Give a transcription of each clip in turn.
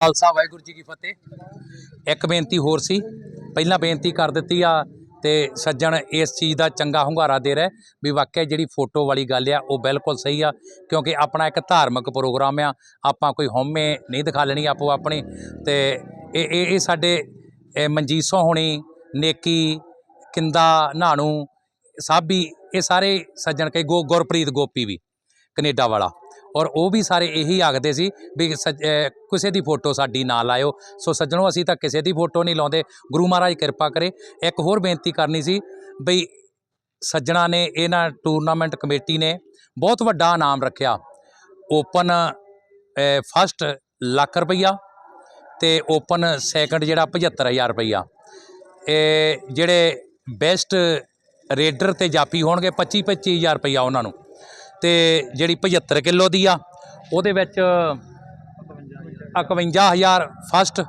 ਖਾਲਸਾ, ਵਾਹਿਗੁਰੂ ਜੀ ਕੀ ਫਤਿਹ। ਇੱਕ ਬੇਨਤੀ ਹੋਰ ਸੀ। ਪਹਿਲਾਂ ਬੇਨਤੀ ਕਰ ਦਿੱਤੀ ਆ ਤੇ ਸੱਜਣ ਇਸ ਚੀਜ਼ ਦਾ ਚੰਗਾ ਹੁੰਗਾਰਾ ਦੇ ਰਿਹਾ ਵੀ ਵਾਕਿਆ ਜਿਹੜੀ ਫੋਟੋ ਵਾਲੀ ਗੱਲ ਆ, ਉਹ ਬਿਲਕੁਲ ਸਹੀ ਆ, ਕਿਉਂਕਿ ਆਪਣਾ ਇੱਕ ਧਾਰਮਿਕ ਪ੍ਰੋਗਰਾਮ ਆ, ਆਪਾਂ ਕੋਈ ਹਉਮੈ ਨਹੀਂ ਦਿਖਾ ਲੈਣੀ ਆਪੋ ਆਪਣੀ। ਤੇ ਇਹ ਇਹ ਇਹ ਸਾਡੇ, ਇਹ ਮਨਜੀਤ ਸੋ ਹੋਣੀ, ਨੇਕੀ, ਕਿੰਦਾ ਨਾਣੂ ਸਾਬੀ, ਇਹ ਸਾਰੇ ਸੱਜਣ ਕਈ ਗੋ, ਗੁਰਪ੍ਰੀਤ ਗੋਪੀ ਵੀ, ਕੈਨੇਡਾ ਵਾਲਾ। ਔਰ ਉਹ ਵੀ ਸਾਰੇ ਇਹੀ ਆਖਦੇ ਸੀ ਵੀ ਸੱਜ- ਕਿਸੇ ਦੀ ਫੋਟੋ ਸਾਡੀ ਨਾ ਲਾਇਓ। ਸੋ ਸੱਜਣੋ, ਅਸੀਂ ਤਾਂ ਕਿਸੇ ਦੀ ਫੋਟੋ ਨਹੀਂ ਲਾਉਂਦੇ। ਗੁਰੂ ਮਹਾਰਾਜ ਕਿਰਪਾ ਕਰੇ। ਇੱਕ ਹੋਰ ਬੇਨਤੀ ਕਰਨੀ ਸੀ ਬਈ ਸੱਜਣਾ ਨੇ ਇਹਨਾਂ ਟੂਰਨਾਮੈਂਟ ਕਮੇਟੀ ਨੇ ਬਹੁਤ ਵੱਡਾ ਨਾਮ ਰੱਖਿਆ। ਓਪਨ ਫਸਟ ਲੱਖ ਰੁਪਈਆ ਤੇ ਓਪਨ ਸੈਕੰਡ ਜਿਹੜਾ 75000 ਰੁਪਈਆ। ਇਹ ਜਿਹੜੇ ਬੈਸਟ ਰੇਡਰ ਤੇ ਜਾਫੀ ਹੋਣਗੇ 25 25000 ਰੁਪਈਆ ਉਹਨਾਂ ਨੂੰ। ਤੇ ਜਿਹੜੀ 75 ਕਿਲੋ ਦੀ ਆ, ਉਹਦੇ ਵਿੱਚ 51000 ਫਸਟ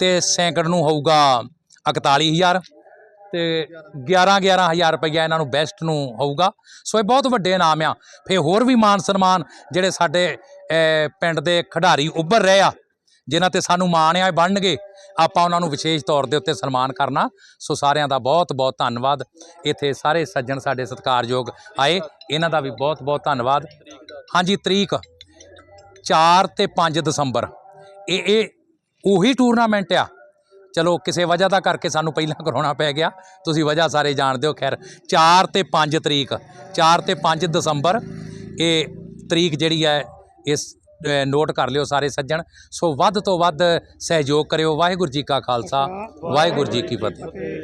ਤੇ ਸੈਂਕੜ ਨੂੰ ਹੋਊਗਾ 41000 ਤੇ 11 11000 ਰੁਪਈਆ ਇਹਨਾਂ ਨੂੰ ਬੈਸਟ ਨੂੰ ਹੋਊਗਾ। ਸੋ ਇਹ ਬਹੁਤ ਵੱਡੇ ਇਨਾਮ ਆ। ਫੇ ਹੋਰ ਵੀ ਮਾਨ ਸਨਮਾਨ ਜਿਹੜੇ ਸਾਡੇ ਪਿੰਡ ਦੇ ਖਿਡਾਰੀ ਉੱਭਰ ਰਹੇ ਆ ਜਿਨ੍ਹਾਂ ਤੇ ਸਾਨੂੰ ਮਾਣ ਆ ਬਣਨਗੇ। ਆਪਾਂ ਉਹਨਾਂ ਨੂੰ ਵਿਸ਼ੇਸ਼ ਤੌਰ ਦੇ ਉੱਤੇ ਸਨਮਾਨ ਕਰਨਾ। ਸੋ ਸਾਰਿਆਂ ਦਾ ਬਹੁਤ ਬਹੁਤ ਧੰਨਵਾਦ। ਇੱਥੇ ਸਾਰੇ ਸੱਜਣ ਸਾਡੇ ਸਤਿਕਾਰਯੋਗ ਆਏ। ਇਹਨਾਂ ਦਾ ਵੀ ਬਹੁਤ ਬਹੁਤ ਧੰਨਵਾਦ। ਹਾਂਜੀ, ਤਰੀਕ 4 ਤੇ 5 ਦਸੰਬਰ। ਇਹ ਇਹ ਉਹੀ ਟੂਰਨਾਮੈਂਟ ਆ। ਚਲੋ, ਕਿਸੇ ਵਜ੍ਹਾ ਦਾ ਕਰਕੇ ਸਾਨੂੰ ਪਹਿਲਾਂ ਕਰਾਉਣਾ ਪੈ ਗਿਆ। ਤੁਸੀਂ ਵਜ੍ਹਾ ਸਾਰੇ ਜਾਣਦੇ ਹੋ, ਖੈਰ। 4 ਤੇ 5 ਤਰੀਕ। 4 ਤੇ 5 ਦਸੰਬਰ। ਇਹ ਤਰੀਕ ਜਿਹੜੀ ਹੈ, ਇਸ ਨੋਟ ਕਰ ਲਿਓ ਸਾਰੇ ਸੱਜਣ। ਸੋ ਵੱਧ ਤੋਂ ਵੱਧ ਸਹਿਯੋਗ ਕਰਿਓ। ਵਾਹਿਗੁਰੂ ਜੀ ਕਾ ਖਾਲਸਾ। ਵਾਹਿਗੁਰੂ ਜੀ ਕੀ ਫਤਿਹ।